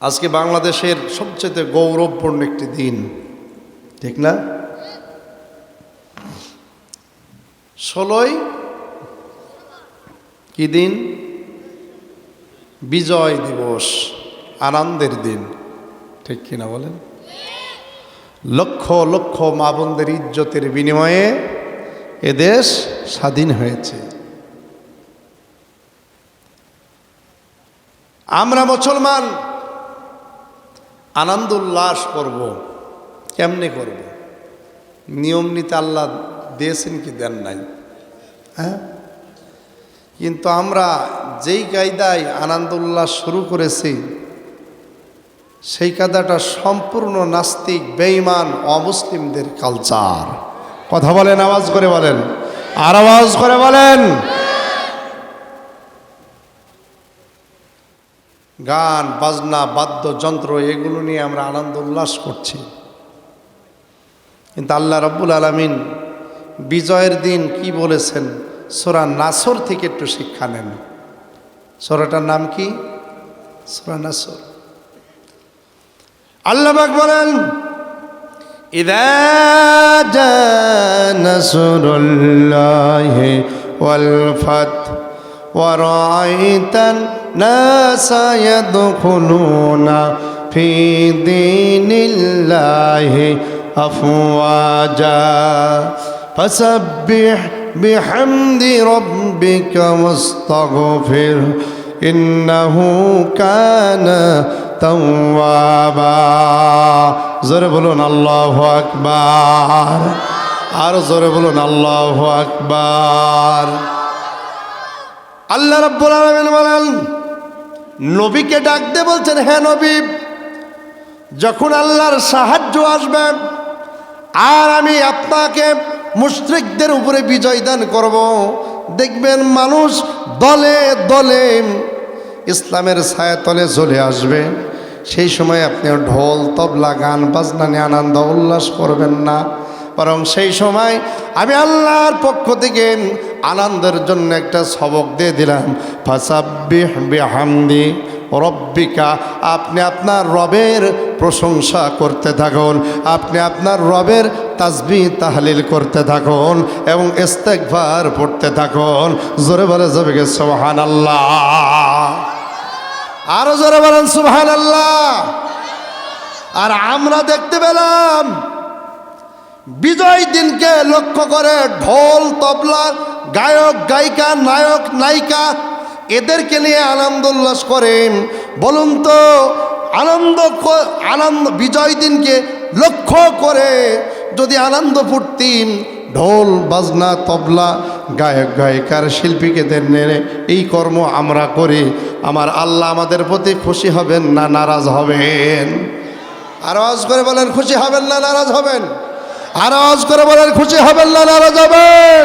আজকে বাংলাদেশের সবচেয়ে গৌরবপূর্ণ একটি দিন। ঠিক না? ষোলোই কি দিন? বিজয় দিবস, আনন্দের দিন। ঠিক কিনা বলেন? লক্ষ লক্ষ মা বোনদের ইজ্জতের বিনিময়ে এদেশ স্বাধীন হয়েছে। আমরা মুসলমান আনন্দ উল্লাস করব। কেমনে করব? নিয়ম নীতি আল্লাহ দিয়েছেন কি দেন নাই? হ্যাঁ? কিন্তু আমরা যেই কায়দায় আনন্দ উল্লাস শুরু করেছি, সেই কায়দাটা সম্পূর্ণ নাস্তিক, বেঈমান, অমুসলিমদের কালচার কথা বলেন, আওয়াজ করে বলেন। আর আওয়াজ করে বলেন। গান বাজনা বাদ্যযন্ত্র এগুলো নিয়ে আমরা আনন্দ উল্লাস করছি কিন্তু আল্লাহ রব্বুল আলমিন বিজয়ের দিন কি বলেছেন সোরা নাসর থেকে একটু শিক্ষা নেন সোরাটার নাম কি সোরা নাসর আল্লাহবাক বলেন إذا جاء نصر الله والفتح ورأيت الناس يدخلون في دين الله أفواجا فسبح بحمد ربك واستغفر إنه كان توابا জোরে বলুন আল্লাহ আকবার আর জোরে বলুন আল্লাহ আকবার আল্লাহ রাব্বুল আলামিন বলেন, নবীকে ডাক দিয়ে বলছেন হ্যাঁ নবী, যখন আল্লাহর সাহায্য আসবে আর আমি আপনাকে মুশরিকদের উপরে বিজয় দান করব, দেখবেন মানুষ দলে দলে ইসলামের ছায়াতলে চলে আসবে। সেই সময় আপনি ঢোল, তবলা, গান, বাজনা নিয়ে আনন্দ, উল্লাস করবেন না। বরং সেই সময় আমি আল্লাহর পক্ষ থেকে আনন্দের জন্য একটা সবক দিয়ে দিলাম। ফাসাব্বিহ বিহামদি রব্বিকা, আপনি আপনার রবের প্রশংসা করতে থাকুন, আপনি আপনার রবের তাজবি তাহলিল করতে থাকুন এবং ইস্তেকবার পড়তে থাকুন। জোরে বলে যাবে সোহান আল্লাহ আরও জোরে বলেন সুবহান আল্লাহ আর আমরা দেখতে পেলাম বিজয় দিনকে লক্ষ্য করে ঢোল, তবলা, গায়ক, গায়িকা, নায়ক, নায়িকা এদেরকে নিয়ে আনন্দ উল্লাস করেন। বলুন তো, আনন্দ আনন্দ, বিজয় দিনকে লক্ষ্য করে যদি আনন্দ ফুর্তিম ঢোল, বাজনা, তবলা, গায়ক, গায়িকার শিল্পীকেদের নেড়ে এই কর্ম আমরা করি। আমার আল্লাহ আমাদের প্রতি খুশি হবেন না নারাজ হবেন? আর আওয়াজ করে বলেন, খুশি হবেন না নারাজ হবেন? আওয়াজ করে বলেন, খুশি হবেন না, নারাজ হবেন?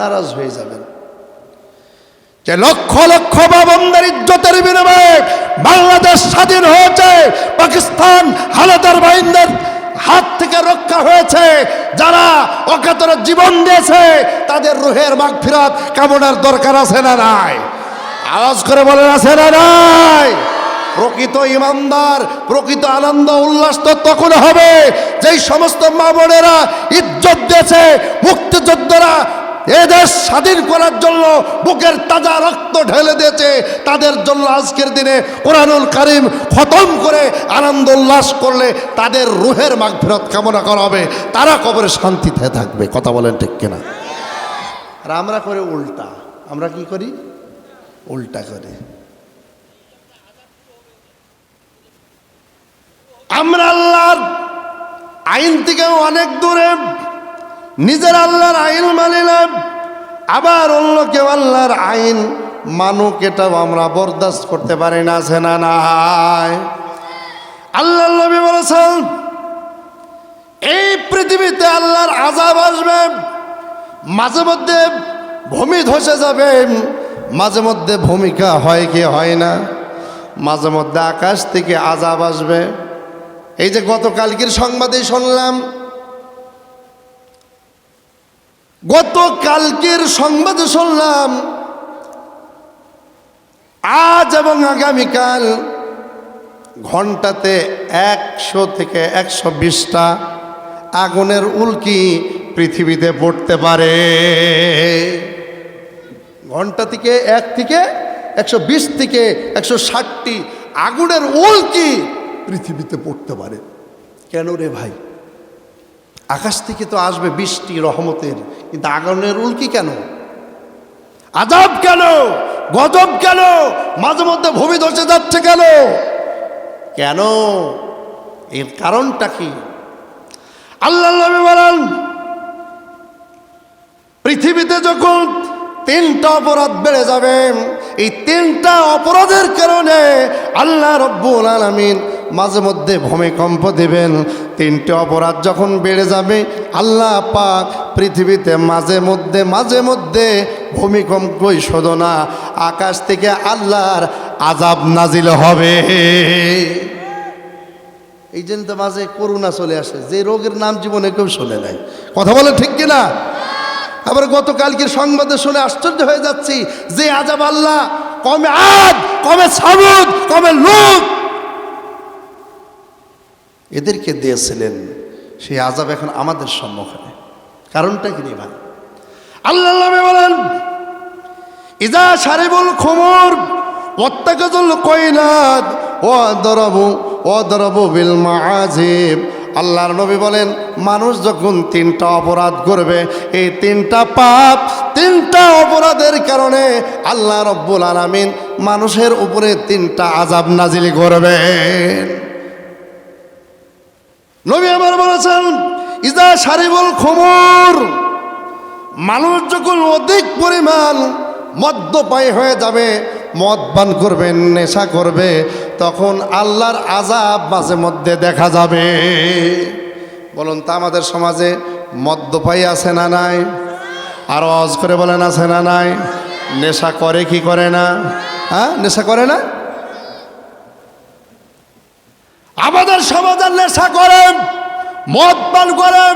নারাজ হয়ে যাবেন। যে লক্ষ লক্ষ বাবনদের ইজ্জতের বিনিময়ে বাংলাদেশ স্বাধীন হয়েছে, পাকিস্তান হালাদার বাহিনীদের হাত থেকে রক্ষা হয়েছে, যারা অকাতরে জীবন দিয়েছে, তাদের রুহের মাগ ফিরাত কামনার দরকার আছে না নাই? আওয়াজ করে বলেন, আছে না নাই? প্রকৃত ইমানদার, প্রকৃত আনন্দ উল্লাস তো তখন হবে। যেই সমস্ত মা বোনেরা ইজ্জত দিয়েছে, মুক্তিযোদ্ধারা এদেশ স্বাধীন করার জন্য বুকের তাজা রক্ত ঢেলে দিয়েছে, তাদের জন্য আজকের দিনে কোরআনুল কারিম খতম করে আনন্দ উল্লাস করলে তাদের রুহের মাগফিরত কামনা করা হবে। তারা কবরে শান্তিতে থাকবে। কথা বলেন ঠিক কিনা? আর আমরা করে উল্টা। আমরা কি করি? উল্টা করি। আমরা আল্লাহর আইন থেকে অনেক দূরে, নিজের আল্লাহর আইন মানিলাম আবার অন্য কেউ আল্লাহর আইন মানুক এটাও আমরা বরদাস্ত করতে পারি না, আছে না নাই? আল্লাহ নবী বলেছেন, এই পৃথিবীতে আল্লাহর আজাব আসবে, মাঝে মধ্যে ভূমি ধসে যাবে, মাঝে মধ্যে ভূমিকা হয় কি হয় না? মাঝে মধ্যে আকাশ থেকে আজাব আসবে এই যে গতকালকের সংবাদে শুনলাম, গতকালকের সংবাদে শুনলাম, আজ এবং আগামীকাল ঘন্টাতে একশো থেকে একশো বিশটা আগুনের উল্কি পৃথিবীতে পড়তে পারে। ঘণ্টা থেকে এক থেকে একশো বিশ থেকে একশো ষাটটি আগুনের উল্কি পৃথিবীতে পড়তে পারে। কেন রে ভাই? আকাশ থেকে তো আসবে বৃষ্টি, রহমতের, কিন্তু আগুনের উল্কি কেন? আজাব কেন? গজব কেন? মাঝে মধ্যে ভূমি ধসে যাচ্ছে কেন? কেন? এর কারণটা কি? আল্লাহ বলেন, পৃথিবীতে যখন তিনটা অপরাধ বেড়ে যাবে, এই তিনটা অপরাধের কারণে আল্লাহ রব্বুল আলমিন মাঝে মধ্যে ভূমিকম্প দেবেন। তিনটে অপরাধ যখন বেড়ে যাবে, আল্লাহ পাক পৃথিবীতে মাঝে মধ্যে মাঝে মধ্যে ভূমিকম্পই শোধ না আকাশ থেকে আল্লাহর আজাব নাজিল হবে। এই জন্য তো মাঝে করোনা চলে আসে, যে রোগের নাম জীবনে কেউ শোনে নাই। কথা বলে ঠিক কিনা? আবার গতকালকের সংবাদে শুনে আশ্চর্য হয়ে যাচ্ছি, যে আজাব আল্লাহ, কমে আদ, কমে সাবুদ কমে লোক এদেরকে দিয়েছিলেন, সেই আজাব এখন আমাদের সম্মুখে। কারণটা কি ভাই? আল্লাহ বলেন ইজা সারিবুল খুমর ওয়াত্তাকাজুল কয়নাদ ও দরবু ও দরবু বিল মাআজিব। আল্লাহর নবী বলেন, মানুষ যখন তিনটা অপরাধ করবে, এই তিনটা পাপ, তিনটা অপরাধের কারণে আল্লাহ রব্বুল আলামিন মানুষের উপরে তিনটা আজাব নাজিল করবেন। নবী আমার বলেছেন ইজা সারিবুল খুমর, মানুষ যখন অধিক পরিমাণ মদ্যপায় হয়ে যাবে মদ পান করবে, নেশা করবে, তখন আল্লাহর আজাব মাঝে মধ্যে দেখা যাবে। বলুন তা আমাদের সমাজে মদ্যপাই আছে না নাই? আর অজ করে বলেন, আছে না নাই? নেশা করে কি করে না? হ্যাঁ নেশা করে না? আমাদের সমাজের নেশা করেন, মদ পান করেন,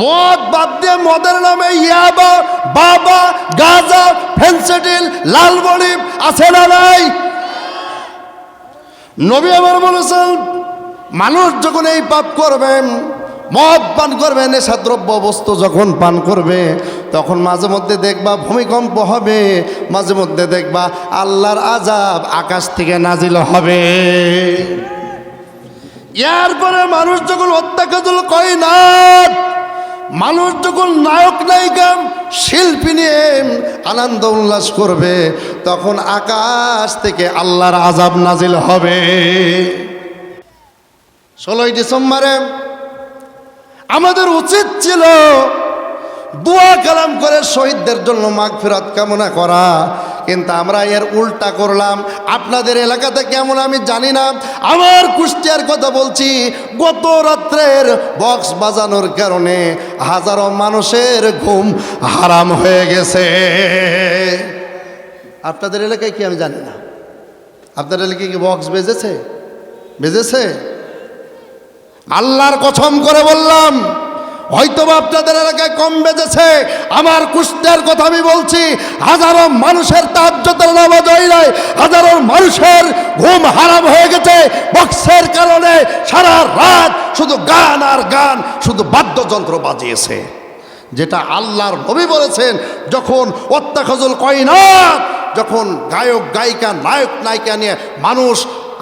মদ বাদ দিয়ে মদের নামে ইয়াবা, বাবা, গাজা ফেন্সিডিল লালবড়ি আছে না নাই? নবী আমার বলেছেন, মানুষ যখন এই পাপ করবেন মদ পান করবে, নেশাদ্রব্য বস্তু যখন পান করবে, তখন মাঝে মধ্যে দেখবা ভূমিকম্প হবে, মাঝে মধ্যে দেখবা আল্লাহর আজাব আকাশ থেকে নাজিল হবে। এরপরে মানুষ যখন অত্যাকাজল কয় না মানুষ যখন নায়ক নায়িকা, শিল্পী নিয়ে আনন্দ উল্লাস করবে, তখন আকাশ থেকে আল্লাহর আজাব নাজিল হবে। ষোলোই ডিসেম্বরে আমাদের উচিত ছিল দোয়া কালাম করে শহীদদের জন্য মাগ ফেরত কামনা করা। কিন্তু আমরা এর উল্টা করলাম। আপনাদের এলাকাতে কেমন আমি জানি না। আমার কুষ্টিয়ার কথা বলছি, গত রাত্রের বক্স বাজানোর কারণে হাজারো মানুষের ঘুম হারাম হয়ে গেছে। আপনাদের এলাকায় কি আমি জানি না? আপনাদের এলাকায় কি বক্স বেজেছে? বেজেছে? আল্লাহর কথম করে বললাম হয়তো বা আপনাদের এলাকায় কম বেজেছে। আমার কুষ্টের কথা আমি বলছি, হাজারো মানুষের তাজ্যতের নামাজ নাই, হাজারো মানুষের ঘুম হারাম হয়ে গেছে। বক্সের কারণে সারা রাত শুধু গান আর গান, শুধু বাদ্যযন্ত্র বাজিয়েছে। যেটা আল্লাহর নবী বলেছেন, যখন অত্যাখজল কয়নাথ যখন গায়ক, গায়িকা, নায়ক, নায়িকা নিয়ে মানুষ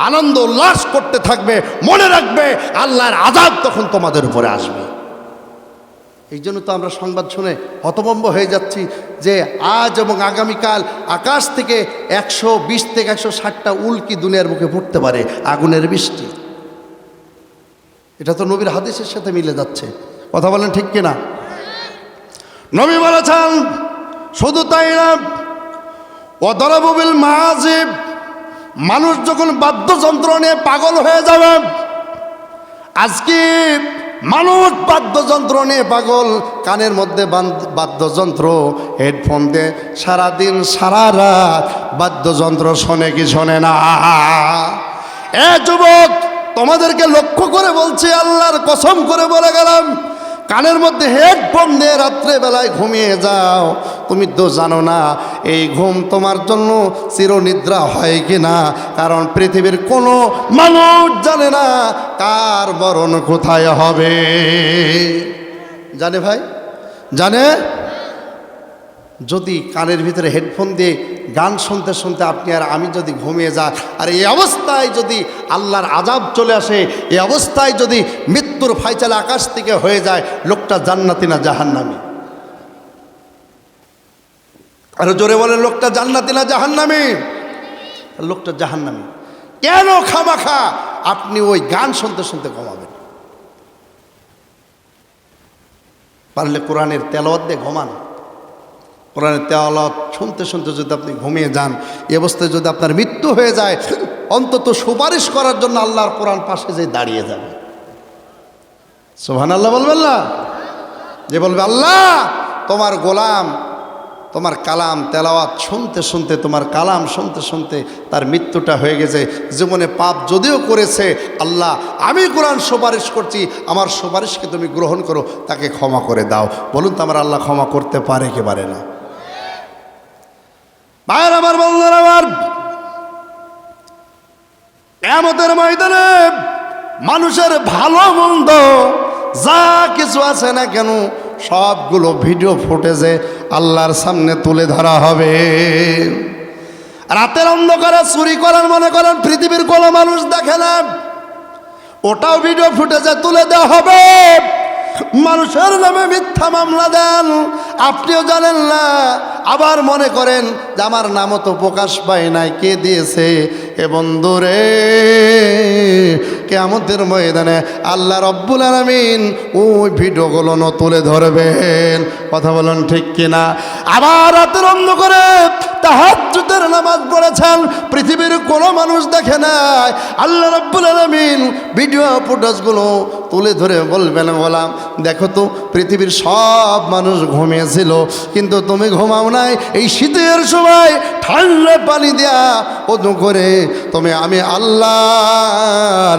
আনন্দ উল্লাস করতে থাকবে, মনে রাখবে, আল্লাহর আজাদ তখন তোমাদের উপরে আসবে। এই জন্য তো আমরা সংবাদ শুনে হতভম্ব হয়ে যাচ্ছি যে আজ এবং আগামীকাল আকাশ থেকে একশো বিশ থেকে একশো ষাটটা উল্কি দুনিয়ার মুখে পড়তে পারে আগুনের বৃষ্টি। এটা তো নবীর হাদিসের সাথে মিলে যাচ্ছে। কথা বলেন ঠিক কিনা? নবী বলেছেন, শুধু তাই না অদরববিল মাহাজিব, মানুষ যখন বাদ্যযন্ত্র নিয়ে পাগল হয়ে যাবে, আজকে মানুষ বাদ্যযন্ত্র নিয়ে পাগল। কানের মধ্যে বাদ্যযন্ত্র হেডফোন দিয়ে সারাদিন, সারা রাত বাদ্যযন্ত্র শোনে কি শোনে না। এ যুবক, তোমাদেরকে লক্ষ্য করে বলছি, আল্লাহর কসম করে বলে গেলাম কানের মধ্যে হেডফোন দিয়ে রাত্রেবেলায় ঘুমিয়ে যাও। তুমি তো জানো না, এই ঘুম তোমার জন্য চিরনিদ্রা হয় কি না কারণ পৃথিবীর কোনো মানুষ জানে না কার বরণ কোথায় হবে। জানে ভাই? জানে? যদি কানের ভিতরে হেডফোন দিয়ে গান শুনতে শুনতে আপনি আর আমি যদি ঘুমিয়ে যাই, আর এই অবস্থায় যদি আল্লাহর আজাব চলে আসে, এই অবস্থায় যদি মৃত্যুর ফাইচাল আকাশ থেকে হয়ে যায়, লোকটা জান্নাতি না জাহান্নামি? আর জোরে বলে লোকটা জান্নাতি না জাহান্নামি? লোকটা জাহান্নামি। কেন খামাখা? আপনি ওই গান শুনতে শুনতে ঘুমাবেন। পারলে কোরআনের তেলাওয়াত দিয়ে ঘুমান। কোরআনের তেলাওয়াত শুনতে শুনতে যদি আপনি ঘুমিয়ে যান এ অবস্থায় যদি আপনার মৃত্যু হয়ে যায়, অন্তত সুপারিশ করার জন্য আল্লাহর কোরআন পাশে যে দাঁড়িয়ে যাবে। সোহান আল্লাহ বলবেন না? যে বলবে, আল্লাহ, তোমার গোলাম, তোমার কালাম তেলাওয়াত শুনতে শুনতে, তোমার কালাম শুনতে শুনতে তার মৃত্যুটা হয়ে গেছে। জীবনে পাপ যদিও করেছে, আল্লাহ, আমি কোরআন সুপারিশ করছি, আমার সুপারিশকে তুমি গ্রহণ করো, তাকে ক্ষমা করে দাও। বলুন তো, আমার আল্লাহ ক্ষমা করতে পারে কি পারে না? ভাইয়ের আমার বন্ধুরা আমার এমতের ময়দানে মানুষের ভালো মন্দ যা কিছু আছে না কেন, সবগুলো ভিডিও ফুটেজে আল্লাহর সামনে তুলে ধরা হবে। রাতের অন্ধকারে চুরি করার মনে করেন পৃথিবীর কোনো মানুষ দেখে না, ওটাও ভিডিও ফুটেজে তুলে দেওয়া হবে। মানুষের নামে মিথ্যা মামলা দেন, আপনিও জানেন না আবার মনে করেন যে আমার নামও তো প্রকাশ পায় নাই কে দিয়েছে? এ বন্ধুরে কেমতের ময়দানে আল্লাহ রব্বুল আলমিন ওই ভিডিওগুলো তুলে ধরবেন। কথা বলেন ঠিক কিনা? আবার রাতের অন্ধকারে তাহাজ্জুদের নামাজ পড়েছেন, পৃথিবীর কোনো মানুষ দেখে নাই। আল্লাহ রব্বুল আলমিন ভিডিও ফুটেজগুলো তুলে ধরে বলবেন, গোলাম, দেখো তো, পৃথিবীর সব মানুষ ঘুমিয়েছিল, কিন্তু তুমি ঘুমাও নাই। এই শীতের সময় ঠান্ডা পানি দেয়া অদু করে তুমি, আমি আল্লাহর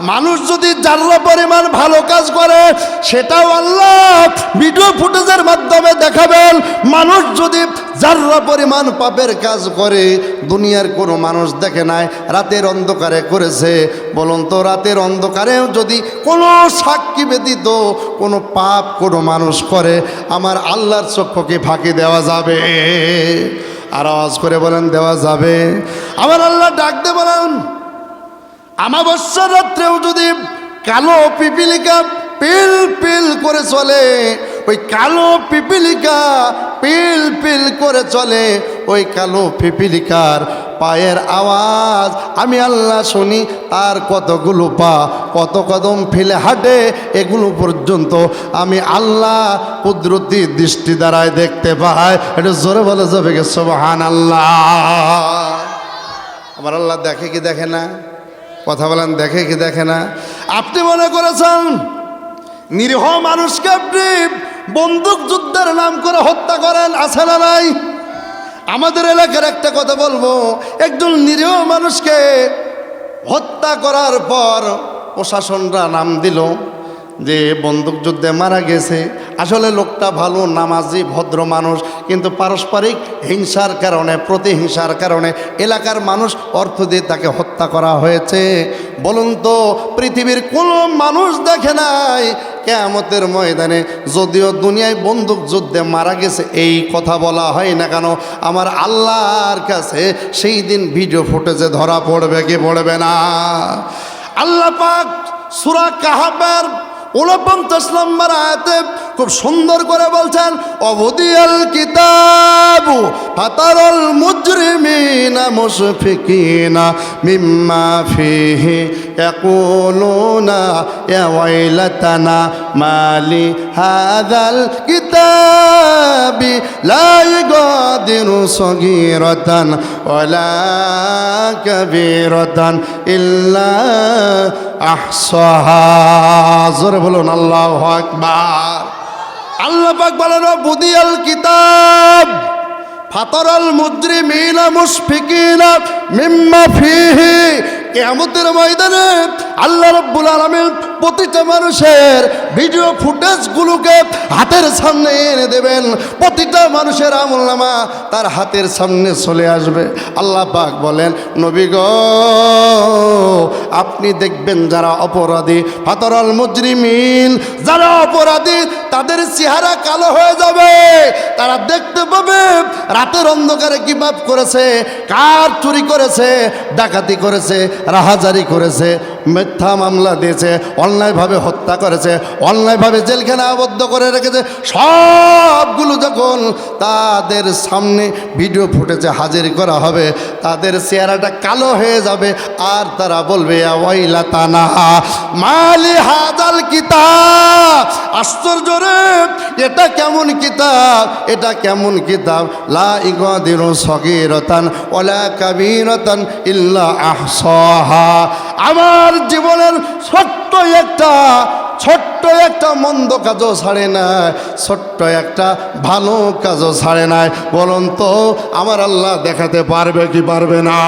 মানুষ যদি জানলা পরিমাণ ভালো কাজ করে, সেটাও আল্লাহ ভিডিও ফুটেজের মাধ্যমে দেখাবেন। মানুষ যদি যার্রা পরিমাণ পাপের কাজ করে, দুনিয়ার কোনো মানুষ দেখে নাই, রাতের অন্ধকারে করেছে। বলুন তো, রাতের অন্ধকারেও যদি কোনো সাক্ষী ব্যতীত কোনো পাপ কোনো মানুষ করে, আমার আল্লাহর চক্ষকে ফাঁকি দেওয়া যাবে? আর আওয়াজ করে বলেন, দেওয়া যাবে। আমার আল্লাহ ডাকতে বলেন আমাবস্যার রাত্রেও যদি কালো পিপিলিকা পিল পিল করে চলে, ওই কালো পিপিলিকা পিল পিল করে চলে, ওই কালো পিপিলিকার পায়ের আওয়াজ আমি আল্লাহ শুনি, আর কতগুলো পা, কত কদম ফেলে হাঁটে, এগুলো পর্যন্ত আমি আল্লাহ কুদরতি দৃষ্টি দ্বারায় দেখতে পাই। এটা জোরে বলে যাবে গে সোবাহান আল্লাহ আমার আল্লাহ দেখে কি দেখে না? কথা বলেন, দেখে কি দেখে না? আপনি মনে করেছেন নিরীহ মানুষকে আপনি বন্দুক যুদ্ধের নাম করে হত্যা করেন, আছে না নাই? আমাদের এলাকার একটা কথা বলব, একজন নিরীহ মানুষকে হত্যা করার পর প্রশাসনরা নাম দিল। যে বন্দুক যুদ্ধে মারা গেছে। আসলে লোকটা ভালো, নামাজি, ভদ্র মানুষ, কিন্তু পারস্পরিক হিংসার কারণে, প্রতিহিংসার কারণে এলাকার মানুষ অর্থ দিয়ে তাকে হত্যা করা হয়েছে। বলুন তো, পৃথিবীর কোনো মানুষ দেখে নাই? কেয়ামতের ময়দানে যদিও দুনিয়ায় বন্দুক যুদ্ধে মারা গেছে, এই কথা বলা হয় না কেন? আমার আল্লাহর কাছে সেই দিন ভিডিও ফুটেজে ধরা পড়বে কি পড়বে না? আল্লাহ পাক সুরা কাহাবের উনপঞ্চাশ নম্বর আয়াতে খুব সুন্দর করে বলছেন, অবদিয়াল কিতাবু ফাতারল মুজরিমিনা মুসফিকিনা মিম্মা ফিহি ইয়াকুলুনা ইয়া ওয়াইলাতানা মালি হাদাল কিতাবি লা ইগাদিরু সগীরাতান ওয়ালা কাবীরাতান ইল্লা জোরে বলুন, আল্লাহ আকবার। আল্লাহ পাক বলেন বুদিয়াল কিতাব, ফাতরাল মুজরিমিনা মুশফিকিনা মিম্মা ফিহি। কিয়ামতের ময়দানে আল্লাহ রাব্বুল আলামিন প্রতিটা মানুষের ভিডিও ফুটেজগুলোকে হাতের সামনে এনে দেবেন। প্রতিটা মানুষের আমলনামা তার হাতের সামনে চলে আসবে। আল্লাহ পাক বলেন, নবী গো, আপনি দেখবেন যারা অপরাধী, ফাতরাল মুজরিমিন, যারা অপরাধী, তাদের চেহারা কালো হয়ে যাবে। তারা দেখতে পাবে, রাতের অন্ধকারে কি পাপ করেছে, কার চুরি করেছে, ডাকাতি করেছে, রাহাজারি করেছে মিথ্যা মামলা দিয়েছে, অন্যায়ভাবে হত্যা করেছে, অন্যায়ভাবে জেলখানে আবদ্ধ করে রেখেছে, সবগুলো যখন তাদের সামনে ভিডিও ফুটেছে হাজির করা হবে, তাদের চেহারাটা কালো হয়ে যাবে, আর তারা বলবে ওয়াইলা তানা মালি হাজাল আশ্চর্য রে, এটা কেমন কিতাব? এটা কেমন কিতাব? লা ইগাদিরু সগীরাতান, ওয়ালা ইল্লা আহসাহা। আমার জীবনের ছোট্ট একটা ছোট্ট একটা মন্দ কাজও ছাড়ে না, ছোট্ট একটা ভালো কাজও ছাড়ে নাই বলুন তো, আমার আল্লাহ দেখাতে পারবে কি পারবে না?